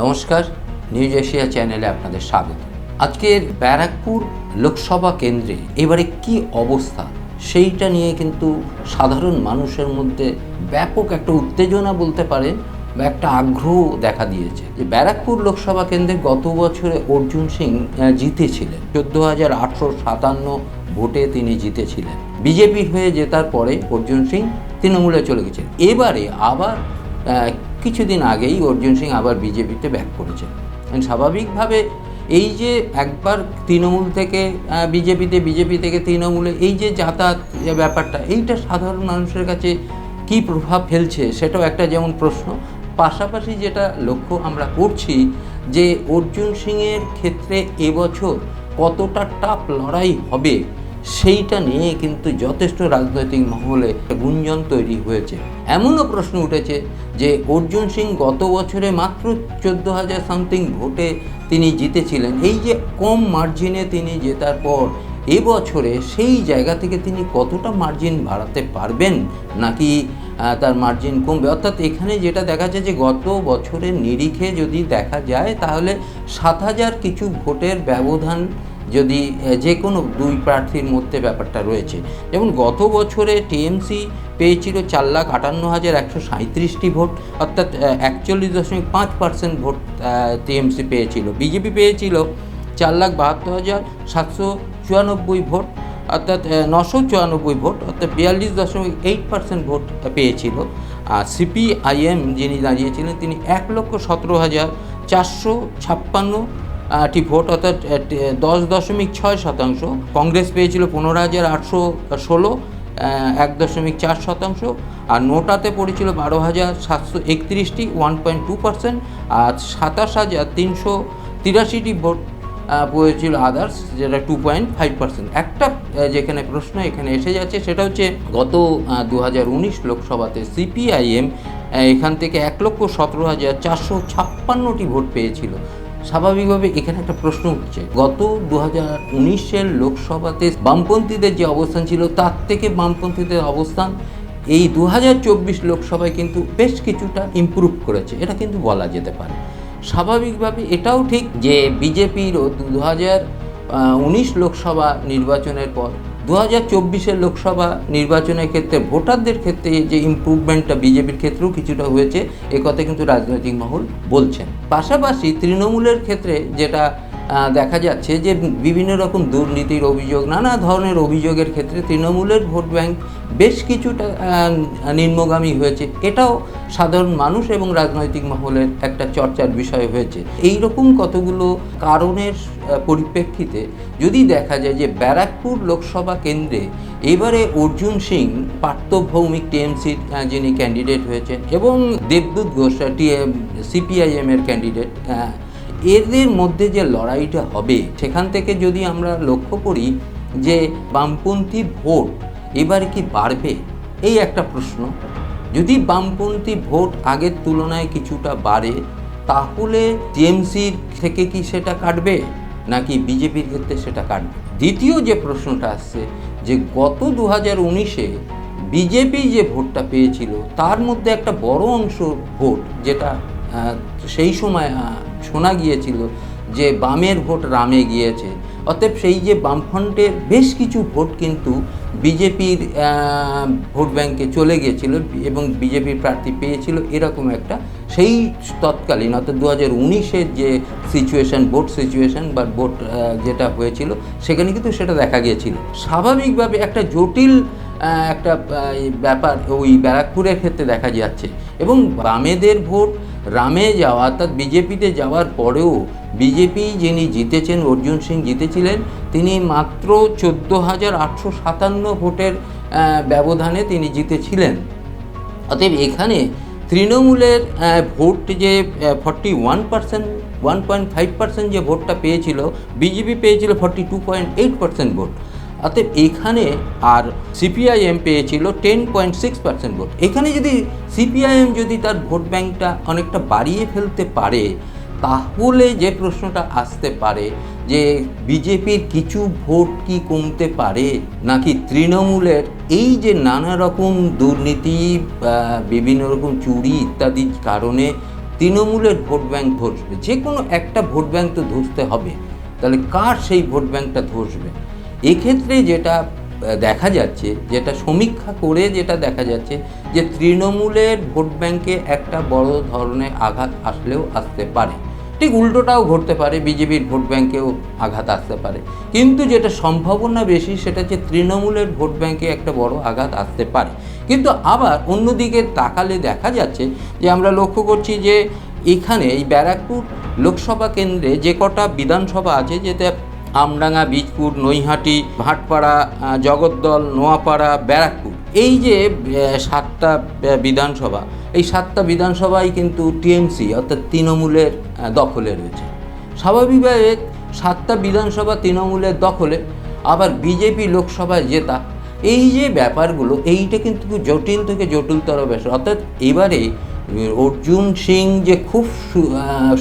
নমস্কার, news Asia চ্যানেলে আপনাদের স্বাগত। আজকের ব্যারাকপুর লোকসভা কেন্দ্রে এবারে কি অবস্থা? সেইটা নিয়ে কিন্তু সাধারণ মানুষের মধ্যে ব্যাপক একটা উত্তেজনা বলতে পারেন বা একটা আগ্রহ দেখা দিয়েছে যে ব্যারাকপুর লোকসভা কেন্দ্রে গত বছরে অর্জুন সিং জিতেছিলেন। চোদ্দ হাজার আটশো সাতান্ন ভোটে তিনি জিতেছিলেন। বিজেপি হয়ে জেতার পরে অর্জুন সিং তৃণমূলে চলে গেছেন। এবারে আবার কিছুদিন আগেই অর্জুন সিং আবার বিজেপিতে ব্যাক করেছেন স্বাভাবিকভাবে এই যে একবার তৃণমূল থেকে বিজেপিতে, বিজেপি থেকে তৃণমূলে এই যে যাতায়াত ব্যাপারটা, এইটা সাধারণ মানুষের কাছে কি প্রভাব ফেলছে সেটাও একটা যেমন প্রশ্ন। পাশাপাশি যেটা লক্ষ্য আমরা করছি যে অর্জুন সিংয়ের ক্ষেত্রে এবছর কতটা টাফ লড়াই হবে সেইটা নিয়ে কিন্তু যথেষ্ট রাজনৈতিক মহলে গুঞ্জন তৈরি হয়েছে। এমনও প্রশ্ন উঠেছে যে অর্জুন সিং গত বছরে মাত্র চোদ্দ হাজার সামথিং ভোটে তিনি জিতেছিলেন। এই যে কম মার্জিনে তিনি জেতার পর এবছরে সেই জায়গা থেকে তিনি কতটা মার্জিন বাড়াতে পারবেন নাকি তার মার্জিন কমবে? অর্থাৎ এখানে যেটা দেখা যায় যে গত বছরের নিরিখে যদি দেখা যায় তাহলে সাত হাজার কিছু ভোটের ব্যবধান যদি যে কোনো দুই প্রার্থীর মধ্যে ব্যাপারটা রয়েছে। যেমন গত বছরে টিএমসি পেয়েছিল চার লাখ আটান্ন হাজার একশো সাঁত্রিশটি ভোট, অর্থাৎ একচল্লিশ দশমিক পাঁচ পার্সেন্ট ভোট টিএমসি পেয়েছিল। বিজেপি পেয়েছিল চার লাখ বাহাত্তর হাজার সাতশো চুরানব্বই ভোট, অর্থাৎ নশো চুরানব্বই ভোট, অর্থাৎ বিয়াল্লিশ দশমিক এইট পার্সেন্ট ভোট পেয়েছিল। আর সিপিআইএম যিনি দাঁড়িয়েছিলেন তিনি এক লক্ষ সতেরো হাজার চারশো ছাপ্পান্ন টি ভোট অর্থাৎ দশ দশমিক ছয় শতাংশ। কংগ্রেস পেয়েছিল পনেরো হাজার আটশো ষোলো এক দশমিক চার শতাংশ। আর নোটাতে পড়েছিল বারো হাজার সাতশো একত্রিশটি, ওয়ান পয়েন্ট টু পার্সেন্ট। আর সাতাশ হাজার তিনশো তিরাশিটি ভোট পড়েছিল আদার্স, যেটা টু পয়েন্ট ফাইভ পার্সেন্ট। একটা যেখানে প্রশ্ন এখানে এসে যাচ্ছে, সেটা হচ্ছে গত দু হাজার উনিশ লোকসভাতে সিপিআইএম এখান থেকে এক লক্ষ সতেরো হাজার চারশো ছাপ্পান্নটি ভোট পেয়েছিল। স্বাভাবিকভাবে এখানে একটা প্রশ্ন উঠছে। গত দু হাজার উনিশের লোকসভাতে বামপন্থীদের যে অবস্থান ছিল, তার থেকে বামপন্থীদের অবস্থান এই দু হাজার চব্বিশ লোকসভায় কিন্তু বেশ কিছুটা ইমপ্রুভ করেছে। এটা কিন্তু বলা যেতে পারে। স্বাভাবিকভাবে এটাও ঠিক যে বিজেপিরও দু হাজার উনিশ লোকসভা নির্বাচনের পর দু হাজার চব্বিশের লোকসভা নির্বাচনের ক্ষেত্রে, ভোটারদের ক্ষেত্রে যে ইম্প্রুভমেন্টটা বিজেপির ক্ষেত্রেও কিছুটা হয়েছে, এ কথা কিন্তু রাজনৈতিক মহল বলছেন। পাশাপাশি তৃণমূলের ক্ষেত্রে যেটা দেখা যাচ্ছে যে বিভিন্ন রকম দুর্নীতির অভিযোগ, নানা ধরনের অভিযোগের ক্ষেত্রে তৃণমূলের ভোট ব্যাংক বেশ কিছুটা নিম্নগামী হয়েছে। এটাও সাধারণ মানুষ এবং রাজনৈতিক মহলের একটা চর্চার বিষয় হয়েছে। এই রকম কতগুলো কারণের পরিপ্রেক্ষিতে যদি দেখা যায় যে ব্যারাকপুর লোকসভা কেন্দ্রে এবারে অর্জুন সিং পার্থ ভৌমিক টিএমসির যিনি ক্যান্ডিডেট হয়েছেন এবং দেবদূত ঘোষ, টিএম, সিপিআইএম এর ক্যান্ডিডেট এদের মধ্যে যে লড়াইটা হবে, সেখান থেকে যদি আমরা লক্ষ্য করি যে বামপন্থী ভোট এবার কি বাড়বে, এই একটা প্রশ্ন। যদি বামপন্থী ভোট আগের তুলনায় কিছুটা বাড়ে, তাহলে টিএমসির থেকে কি সেটা কাটবে, নাকি বিজেপির ক্ষেত্রে সেটা কাটবে? দ্বিতীয় যে প্রশ্নটা আসছে, যে গত দু হাজার উনিশে বিজেপি যে ভোটটা পেয়েছিল, তার মধ্যে একটা বড় অংশ ভোট, যেটা সেই সময় শোনা গিয়েছিল যে বামের ভোট রামে গিয়েছে। অতএব সেই যে বামফ্রন্টের বেশ কিছু ভোট কিন্তু বিজেপির ভোট ব্যাংকে চলে গিয়েছিল এবং বিজেপির প্রার্থী পেয়েছিল এরকম একটা। সেই তৎকালীন অর্থাৎ দু হাজার উনিশের যে সিচুয়েশন ভোট সিচুয়েশন বা ভোট যেটা হয়েছিল, সেখানে কিন্তু সেটা দেখা গিয়েছিল। স্বাভাবিকভাবে একটা জটিল একটা ব্যাপার, ওই ব্যারাকপুরের ক্ষেত্রে দেখা যাচ্ছে। এবং বামেদের ভোট রামে যাওয়া, অর্থাৎ বিজেপিতে যাওয়ার পরেও বিজেপি যিনি জিতেছেন, অর্জুন সিং জিতেছিলেন, তিনি মাত্র চোদ্দ হাজার আটশো সাতান্ন ভোটের ব্যবধানে তিনি জিতেছিলেন। অতএব এখানে তৃণমূলের ভোট যে forty one percent, one point five percent যে ভোটটা পেয়েছিল, বিজেপি পেয়েছিল forty two point eight percent vote. অতএব এখানে আর সিপিআইএম পেয়েছিল ten point six percent vote এখানে যদি সিপিআইএম যদি তার ভোট ব্যাংকটা অনেকটা বাড়িয়ে ফেলতে পারে, তাহলে যে প্রশ্নটা আসতে পারে যে বিজেপির কিছু ভোট কি কমতে পারে, নাকি তৃণমূলের এই যে নানা রকম দুর্নীতি বিভিন্ন রকম চুরি ইত্যাদির কারণে তৃণমূলের ভোট ব্যাংক ধসবে, যে কোনো একটা ভোট ব্যাংক তো ধসতে হবে, তাহলে কার সেই ভোট ব্যাংকটা ধসবে? এক্ষেত্রে যেটা দেখা যাচ্ছে, যেটা সমীক্ষা করে যেটা দেখা যাচ্ছে, যে তৃণমূলের ভোট ব্যাংকে একটা বড় ধরনের আঘাত আসলেও আসতে পারে। ঠিক উল্টোটাও ঘটতে পারে, বিজেপির ভোট ব্যাংকেও আঘাত আসতে পারে। কিন্তু যেটা সম্ভাবনা বেশি, সেটা হচ্ছে তৃণমূলের ভোট ব্যাংকে একটা বড় আঘাত আসতে পারে। কিন্তু আবার অন্যদিকে তাকালে দেখা যাচ্ছে যে আমরা লক্ষ্য করছি যে এখানে এই ব্যারাকপুর লোকসভা কেন্দ্রে যে কটা বিধানসভা আছে যেতে আমডাঙ্গা, বীজপুর, নৈহাটি, ভাটপাড়া জগদ্দল, নোয়াপাড়া, ব্যারাকপুর। এই যে সাতটা বিধানসভা, এই সাতটা বিধানসভাই কিন্তু টিএমসি, অর্থাৎ তৃণমূলের দখলে রয়েছে। স্বাভাবিকভাবে সাতটা বিধানসভা তৃণমূলের দখলে, আবার বিজেপি লোকসভায় জেতা, এই যে ব্যাপারগুলো, এইটা কিন্তু জটিল থেকে জটিলতর ব্যাপার। অর্থাৎ এবারে অর্জুন সিং যে খুব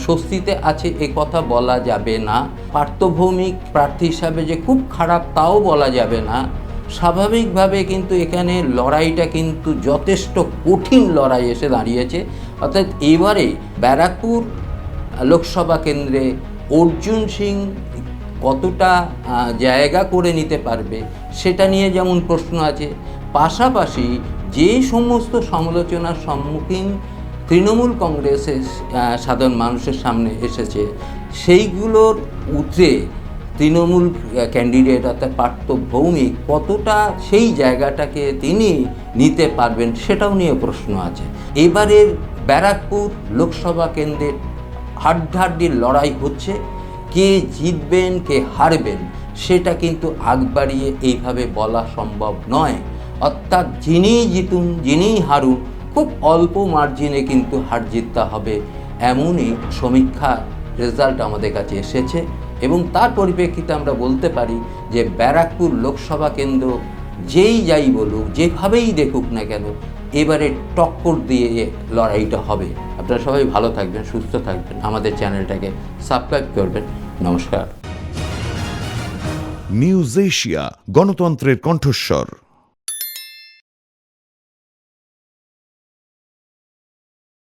স্বস্তিতে আছে, এ কথা বলা যাবে না। পার্থভৌমিক প্রার্থী হিসাবে যে খুব খারাপ, তাও বলা যাবে না। স্বাভাবিকভাবে কিন্তু এখানে লড়াইটা কিন্তু যথেষ্ট কঠিন লড়াই এসে দাঁড়িয়েছে। অর্থাৎ এবারে ব্যারাকপুর লোকসভা কেন্দ্রে অর্জুন সিং কতটা জায়গা করে নিতে পারবে, সেটা নিয়ে যেমন প্রশ্ন আছে, পাশাপাশি যে সমস্ত সমালোচনার সম্মুখীন তৃণমূল কংগ্রেসের সাধারণ মানুষের সামনে এসেছে। সেইগুলোর উতরে তৃণমূল ক্যান্ডিডেট অর্থাৎ পার্থ ভৌমিক কতটা সেই জায়গাটাকে তিনি নিতে পারবেন সেটাও নিয়ে প্রশ্ন আছে। এবারের ব্যারাকপুর লোকসভা কেন্দ্রের হাড্ডাহাড্ডির লড়াই হচ্ছে, কে জিতবেন, কে হারবেন সেটা কিন্তু আগ বাড়িয়ে এইভাবে বলা সম্ভব নয়। অর্থাৎ যিনি জিতুন, যিনিই হারুন খুব অল্প মার্জিনে কিন্তু হার জিততে হবে। এমনই সমীক্ষা রেজাল্ট আমাদের কাছে এসেছে এবং তার পরিপ্রেক্ষিতে আমরা বলতে পারি যে ব্যারাকপুর লোকসভা কেন্দ্র যেই যাই বলুক, যেভাবেই দেখুক না কেন, এবারে টক্কর দিয়ে লড়াইটা হবে। আপনারা সবাই ভালো থাকবেন, সুস্থ থাকবেন। আমাদের চ্যানেলটাকে সাবস্ক্রাইব করবেন। নমস্কার। নিউজ এশিয়া, গণতন্ত্রের কণ্ঠস্বর।